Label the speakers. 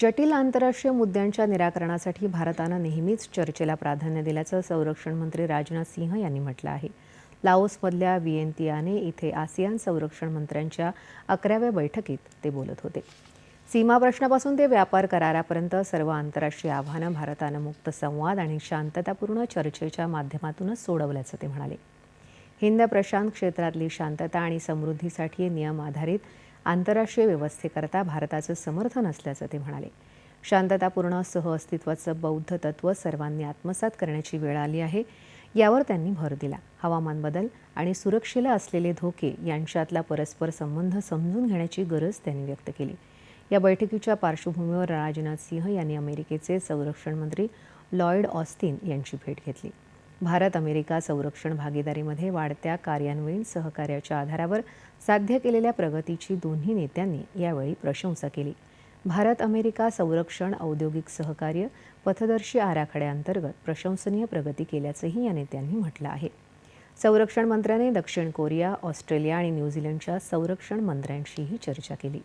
Speaker 1: जटिल आंतरराष्ट्रीय मुद्द्यांच्या निराकरणासाठी भारतानं नेहमीच चर्चेला प्राधान्य दिल्याचं संरक्षण मंत्री राजनाथ सिंह यांनी म्हटलं आहे. लाओसमधल्या विएनतियाने इथे आसियान संरक्षण मंत्र्यांच्या अकराव्या बैठकीत ते बोलत होते. सीमा प्रश्नापासून ते व्यापार करारापर्यंत सर्व आंतरराष्ट्रीय आव्हानं भारतानं मुक्त संवाद आणि शांततापूर्ण चर्चेच्या माध्यमातूनच सोडवल्याचं ते म्हणाले. हिंद प्रशांत क्षेत्रातली शांतता आणि समृद्धीसाठी नियम आधारित आंतरराष्ट्रीय व्यवस्थेकरता भारताचं समर्थन असल्याचं ते म्हणाले. शांततापूर्ण सहअस्तित्वाचं बौद्ध तत्व सर्वांनी आत्मसात करण्याची वेळ आली आहे यावर त्यांनी भर दिला. हवामान बदल आणि सुरक्षेला असलेले धोके यांच्यातला परस्पर संबंध समजून घेण्याची गरज त्यांनी व्यक्त केली. या बैठकीच्या पार्श्वभूमीवर राजनाथ सिंह यांनी अमेरिकेचे संरक्षण मंत्री लॉयड ऑस्टिन यांची भेट घेतली. भारत अमेरिका संरक्षण भागीदारीमध्ये वाढत्या कार्यान्वयीन सहकार्याच्या आधारावर साध्य केलेल्या प्रगतीची दोन्ही नेत्यांनी यावेळी प्रशंसा केली. भारत अमेरिका संरक्षण औद्योगिक सहकार्य पथदर्शी आराखड्याअंतर्गत प्रशंसनीय प्रगती केल्याचंही या नेत्यांनी म्हटलं आहे. संरक्षण मंत्र्याने दक्षिण कोरिया ऑस्ट्रेलिया आणि न्यूझीलंडच्या संरक्षण मंत्र्यांशीही चर्चा केली.